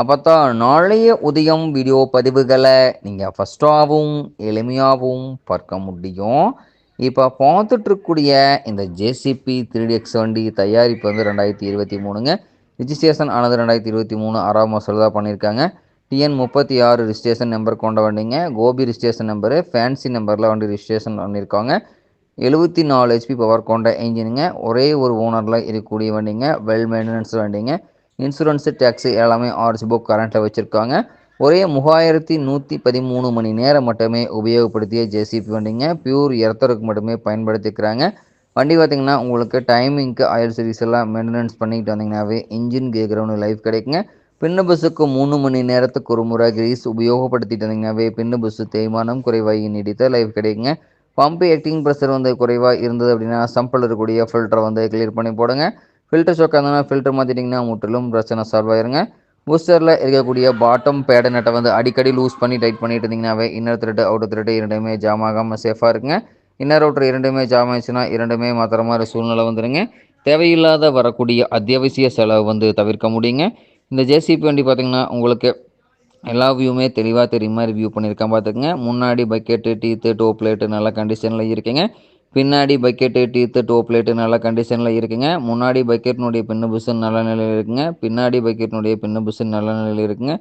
அப்போ தான் நாளைய உதயம் வீடியோ பதிவுகளை நீங்கள் ஃபஸ்ட்டாகவும் எளிமையாகவும் பார்க்க முடியும். இப்போ பார்த்துட்ருக்கூடிய இந்த ஜேசிபி த்ரீ எக்ஸ் வண்டி தயாரிப்பு வந்து ரெண்டாயிரத்தி இருபத்தி மூணுங்க. ரிஜிஸ்ட்ரேஷன் ஆனது ரெண்டாயிரத்தி இருபத்தி மூணு ஆறாம் மாதத்தில் தான் பண்ணியிருக்காங்க. டிஎன் முப்பத்தி ஆறு ரிஜிஸ்ட்ரேஷன் நம்பர் கொண்ட வண்டிங்க. கோபி ரிஜிஸ்ட்ரேஷன் நம்பரு ஃபேன்சி நம்பரில் வண்டி ரிஜிஸ்ட்ரேஷன் பண்ணியிருக்காங்க. எழுபத்தி நாலு ஹெச்பி பவர் கொண்ட இன்ஜினுங்க ஒரே ஒரு ஓனரில் இருக்கக்கூடிய வண்டிங்க. வெல் மெயின்டெனன்ஸ் வண்டிங்க. இன்சூரன்ஸு டேக்ஸு எல்லாமே ஆர்சி புக் கரண்ட்டில் வச்சுருக்காங்க. ஒரே மூவாயிரத்தி நூற்றி பதிமூணு மணி நேரம் மட்டுமே உபயோகப்படுத்திய ஜேசிபி வண்டிங்க. பியூர் எர்த்தருக்கு மட்டுமே பயன்படுத்திக்கிறாங்க. வண்டி பார்த்திங்கன்னா உங்களுக்கு டைமிங்க்கு ஆயில் சர்வீஸ் எல்லாம் மெயின்டெனன்ஸ் பண்ணிக்கிட்டு வந்தீங்கன்னாவே இன்ஜின் கேட்குறவனு லைஃப் கிடைக்குங்க. பின்னு பஸ்ஸுக்கு மூணு மணி நேரத்துக்கு ஒரு முறை கிரீஸ் உபயோகப்படுத்திட்டு வந்தீங்கன்னாவே பின்னு பஸ்ஸு தேய்மானம் குறைவாகி நீடித்த லைஃப் கிடைக்குங்க. பம்பு ஆக்டிங் ப்ரெஷர் வந்து குறைவாக இருந்தது அப்படின்னா சம்பிள் இருக்கக்கூடிய ஃபில்டரை வந்து கிளியர் பண்ணி போடுங்க. ஃபில்டர் ஷோக்காக இருந்தாலும் ஃபில்டர் மாற்றிட்டிங்கன்னா முற்றிலும் பிரச்சனை சால்வ் ஆயிருங்க. பூஸ்டரில் இருக்கக்கூடிய பாட்டம் பேட நட்டை வந்து அடிக்கடி லூஸ் பண்ணி டைட் பண்ணிட்டு இருந்தீங்கன்னாவே இன்னர் த்ரெட்டு அவுட்டர் த்ரெட்டு இரண்டுமே ஜாம் ஆகாமல் சேஃபாக இருக்குங்க இன்னர் அவுட்டர் இரண்டுமே ஜாம் ஆயிடுச்சுன்னா இரண்டுமே மாத்திர மாதிரி சூழ்நிலை வந்துடுங்க தேவையில்லாத வரக்கூடிய அத்தியாவசிய செலவு வந்து தவிர்க்க முடியுங்க. இந்த ஜேசிபி வண்டி பார்த்திங்கன்னா உங்களுக்கு எல்லா வியூவுமே தெளிவாக தெரியுமா மாதிரி வியூ பண்ணியிருக்கேன் பார்த்துக்குங்க முன்னாடி பக்கெட்டு டீத்து டோப் பிளேட்டு நல்ல கண்டிஷனில் இருக்குங்க. பின்னாடி பக்கெட்டு டீத்து டோப் பிளேட்டு நல்ல கண்டிஷனில் இருக்குங்க. முன்னாடி பக்கெட்னுடைய பின்னு புஷன் நல்ல நிலையில் இருக்குங்க. பின்னாடி பக்கெட்னுடைய பின்னு புஷன் நல்ல நிலையில் இருக்குங்க.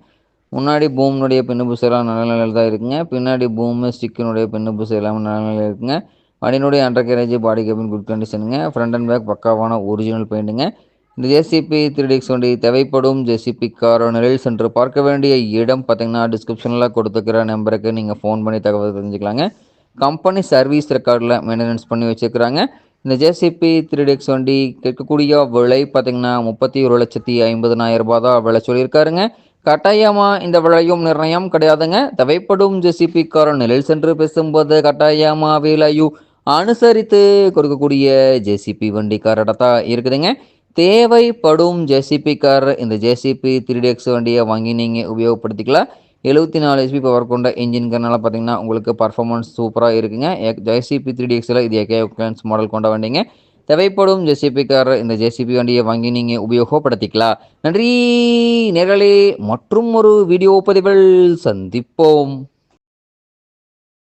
முன்னாடி பூம்னுடைய பின்னு புஷெல்லாம் நல்ல நிலையில் தான் இருக்குங்க. பின்னாடி பூமு ஸ்டிக்கினுடைய பின்னு புஷ் எல்லாமே நல்ல நிலையில் இருக்குங்க. வண்டியினுடைய under carriage body cabin good கண்டிஷனுங்க front and back பக்காவான ஒரிஜினல் பெயிண்ட்டுங்க இந்த ஜேசிபி த்ரீ எக்ஸ் வண்டி தேவைப்படும் ஜேசிபி கார் நிலையில் சென்று பார்க்க வேண்டிய இடம் பார்த்தீங்கன்னா டிஸ்கிரிப்ஷனில் கொடுத்துக்கிற நம்பருக்கு நீங்கள் ஃபோன் பண்ணி தகவல் தெரிஞ்சுக்கலாங்க. கம்பெனி சர்வீஸ் ரெக்கார்டில் மெயின்டெனன்ஸ் பண்ணி வச்சுருக்கிறாங்க. இந்த ஜேசிபி த்ரீ எக்ஸ் வண்டி கேட்கக்கூடிய விலை பார்த்தீங்கன்னா முப்பத்தி ஒரு லட்சத்தி ஐம்பதுனாயிரம் ரூபாய் தான் விலை சொல்லியிருக்காருங்க. கட்டாயமாக இந்த விலையும் நிர்ணயம் கிடையாதுங்க. தேவைப்படும் ஜேசிபி கார் நிலையில் சென்று பேசும்போது கட்டாயமாக விலையும் அனுசரித்து கொடுக்கக்கூடிய ஜேசிபி வண்டிக்காரட தான் இருக்குதுங்க. தேவைப்படும் ஜேசிபி கார் இந்த ஜேசிபி த்ரீ எக்ஸ் வண்டியை வாங்கி நீங்கள் உபயோகப்படுத்திக்கலாம். எழுபத்தி நாலு ஹெச்பி பவர் கொண்ட இன்ஜின்கிறனால பார்த்தீங்கன்னா உங்களுக்கு பர்ஃபார்மன்ஸ் சூப்பராக இருக்குங்க. ஜேசிபி த்ரீ டிஎக்ஸில் இது ஏகே மாடல் கொண்ட வண்டிங்க. தேவைப்படும் ஜேசிபி இந்த ஜேசிபி வண்டியை வாங்கி நீங்கள் உபயோகப்படுத்திக்கலாம். நன்றி நேரலே மற்றும் ஒரு வீடியோ பதிவில் சந்திப்போம்.